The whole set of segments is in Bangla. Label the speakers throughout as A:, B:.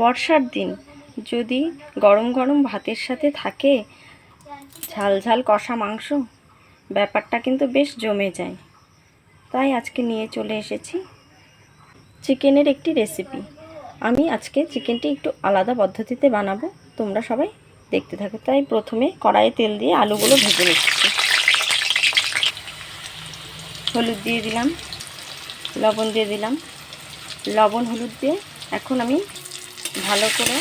A: বর্ষার দিন। যদি গরম গরম ভাতের সাথে থাকে, ঝাল ঝাল কষা মাংস, ব্যাপারটা কিন্তু বেশ জমে যায়। তাই আজকে নিয়ে চলে এসেছি চিকেনের একটি রেসিপি। আমি আজকে চিকেনটি একটু আলাদা পদ্ধতিতে বানাবো, তোমরা সবাই দেখতে থাকো। তাই প্রথমে কড়াইয়ে তেল দিয়ে আলুগুলো ভেজে নিচ্ছি। হলুদ দিয়ে দিলাম, লবণ দিয়ে দিলাম। লবণ, হলুদ দিয়ে এখন আমি ভালো করে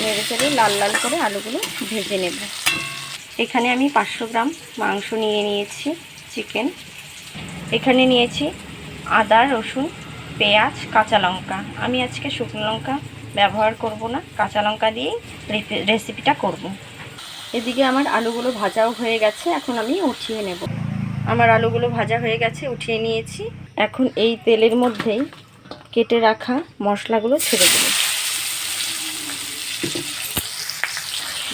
A: নেড়ে চেড়ে লাল লাল করে আলুগুলো ভেজে নেব। এখানে আমি পাঁচশো গ্রাম মাংস নিয়ে নিয়েছি, চিকেন। এখানে নিয়েছি আদা, রসুন, পেঁয়াজ, কাঁচা লঙ্কা। আমি আজকে শুকনো লঙ্কা ব্যবহার করব না, কাঁচা লঙ্কা দিয়েই রেসিপিটা করব। এদিকে আমার আলুগুলো ভাজাও হয়ে গেছে, এখন আমি উঠিয়ে নেব। আমার আলুগুলো ভাজা হয়ে গেছে, উঠিয়ে নিয়েছি। এখন এই তেলের মধ্যেই কেটে রাখা মশলাগুলো ছেড়ে দেব।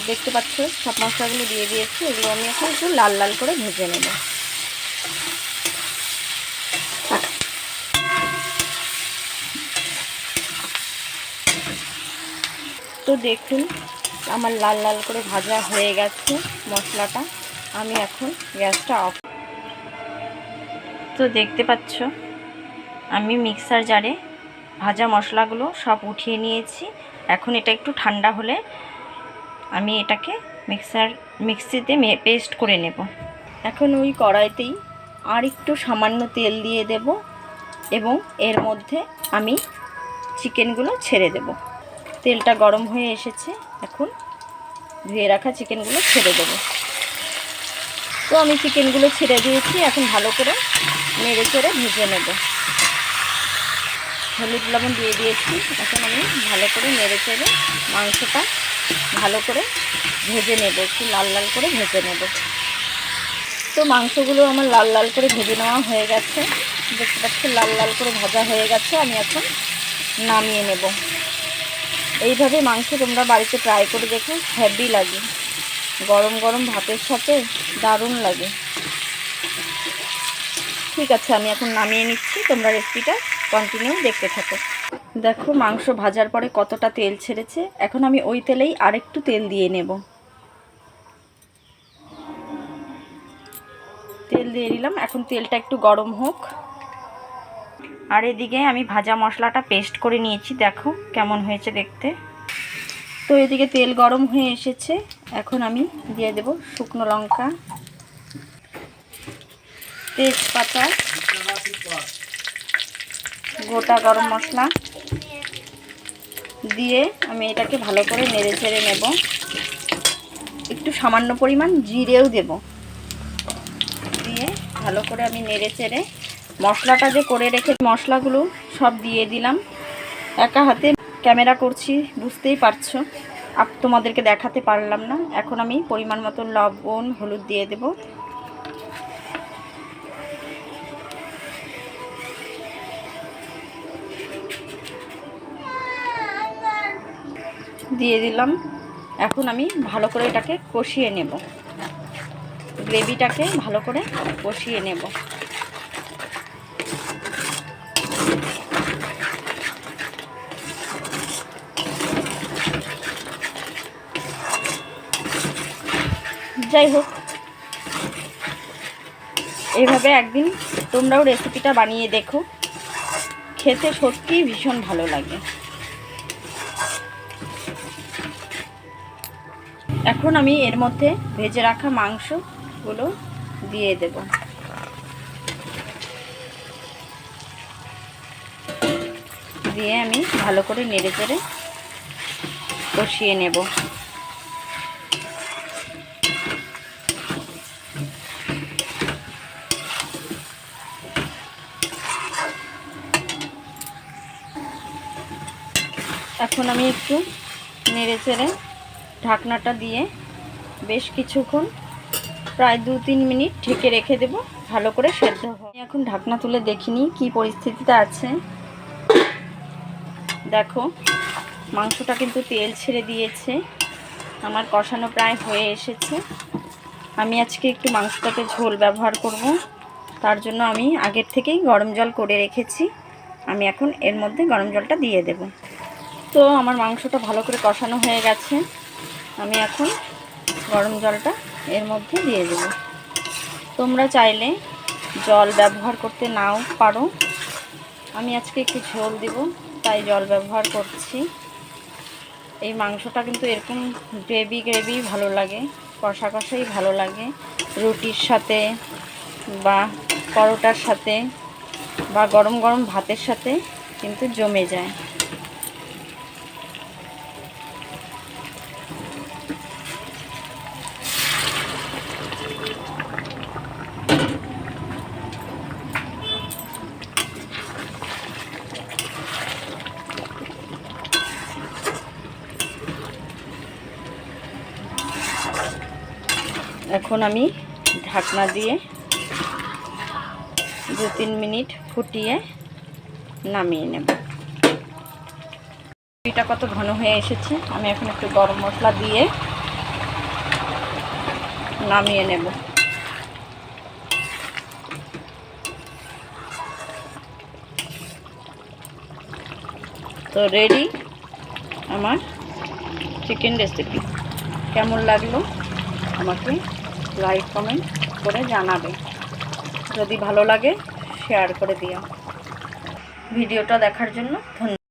A: দেখতে পাচ্ছ, সব মশলাগুলো দিয়ে দিয়েছি, এগুলো আমি এখন একটু লাল লাল করে ভেজে নেব। তো দেখুন, আমার লাল লাল করে ভাজা হয়ে গেছে মশলাটা। আমি এখন গ্যাসটা অফ তো দেখতে পাচ্ছ, আমি মিক্সার জারে ভাজা মশলাগুলো সব উঠিয়ে নিয়েছি। এখন এটা একটু ঠান্ডা হলে আমি এটাকে মিক্সার, মিক্সিতে পেস্ট করে নেব। এখন ওই কড়াইতেই আর একটু সামান্য তেল দিয়ে দেব এবং এর মধ্যে আমি চিকেনগুলো ছেড়ে দেব। তেলটা গরম হয়ে এসেছে, এখন ধুয়ে রাখা চিকেনগুলো ছেড়ে দেব। তো আমি চিকেনগুলো ছেড়ে দিয়েছি, এখন ভালো করে নেড়ে চেড়ে ভেজে নেব। হলুদ লবণ দিয়ে দিয়েছি। এখন আমি ভালো করে নেড়ে চেড়ে মাংসটা ভালো করে ভেজে নেব, একটু লাল লাল করে ভেজে নেব। তো মাংসগুলো আমার লাল লাল করে ভেজে নেওয়া হয়ে গেছে। দেখতে পাচ্ছি লাল লাল করে ভাজা হয়ে গেছে, আমি এখন নামিয়ে নেব। এইভাবে মাংস তোমরা বাড়িতে ট্রাই করে দেখো হেভি লাগে। গরম গরম ভাতের সাথে দারুণ লাগে। ঠিক আছে, আমি এখন নামিয়ে নিচ্ছি, তোমরা রেসিপিটা কন্টিনিউ দেখতে থাকো। দেখো, মাংস ভাজার পরে কতটা তেল ছেড়েছে। এখন আমি ওই তেলেই আরেকটু তেল দিয়ে নেব। তেল দিয়ে দিলাম এখন তেলটা একটু গরম হোক। আর এদিকে আমি ভাজা মশলাটা পেস্ট করে নিয়েছি, দেখো কেমন হয়েছে দেখতে। তো এদিকে তেল গরম হয়ে এসেছে, এখন আমি দিয়ে দেব শুকনো লঙ্কা। তেজপাতা, গোটা গরম মশলা দিয়ে আমি এটাকে ভালো করে নেড়ে চেড়ে নেব। একটু সামান্য পরিমাণ জিরেও দেব। দিয়ে ভালো করে আমি নেড়ে চেড়ে মশলাটা যে করে রেখে মশলাগুলো সব দিয়ে দিলাম। একা হাতে ক্যামেরা করছি, বুঝতেই পারছ। আপ, তোমাদেরকে দেখাতে পারলাম না। এখন আমি পরিমাণ মতো লবণ, হলুদ দিয়ে দেব। দিয়ে দিলাম। এখন আমি ভালো করে এটাকে কষিয়ে নেব। গ্রেভিটাকে ভালো করে কষিয়ে নেব। যাই হোক, এভাবে একদিন তোমরাও রেসিপিটা বানিয়ে দেখো। খেতে সত্যিই ভীষণ ভালো লাগে। এখন আমি এর মধ্যে ভেজে রাখা মাংসগুলো দিয়ে দেব। দিয়ে আমি ভালো করে নেড়ে চেড়ে কষিয়ে নেব। এখন আমি একটু নেড়ে চেড়ে ঢাকনাটা দিয়ে বেশ কিছুক্ষণ, প্রায় দু তিন মিনিট ঢেকে রেখে দেব, ভালো করে সেদ্ধ আমি এখন ঢাকনা তুলে দেখিনি কি পরিস্থিতিতে আছে। দেখো, মাংসটা কিন্তু তেল ছেড়ে দিয়েছে, আমার কষানো প্রায় হয়ে এসেছে। আমি আজকে একটু মাংসটাতে ঝোল ব্যবহার করব, তার জন্য আমি আগের থেকেই গরম জল করে রেখেছি, আমি এখন এর মধ্যে গরম জলটা দিয়ে দেব। তো আমার মাংসটা ভালো করে কষানো হয়ে গেছে। আমি এখন গরম জলটা এর মধ্যে দিয়ে দেব। তোমরা চাইলে জল ব্যবহার করতে নাও পারো। আমি আজকে একটু ঝোল দিব, তাই জল ব্যবহার করছি। এই মাংসটা কিন্তু এরকম গ্রেভি গ্রেভি ভালো লাগে, কষা কষাই ভালো লাগে। রুটির সাথে বা পরোটার সাথে বা গরম গরম ভাতের সাথে কিন্তু জমে যায়। এখন আমি ঢাকনা দিয়ে দু তিন মিনিট ফুটিয়ে নামিয়ে নেব। এটা কত ঘন হয়ে এসেছে, আমি এখন একটু গরম মশলা দিয়ে নামিয়ে নেব। তো রেডি আমার চিকেন রেসিপি কেমন লাগল আমাকে লাইক কমেন্ট করে জানাবে। যদি ভালো লাগে শেয়ার করে দিও। ভিডিওটা দেখার জন্য ধন্যবাদ।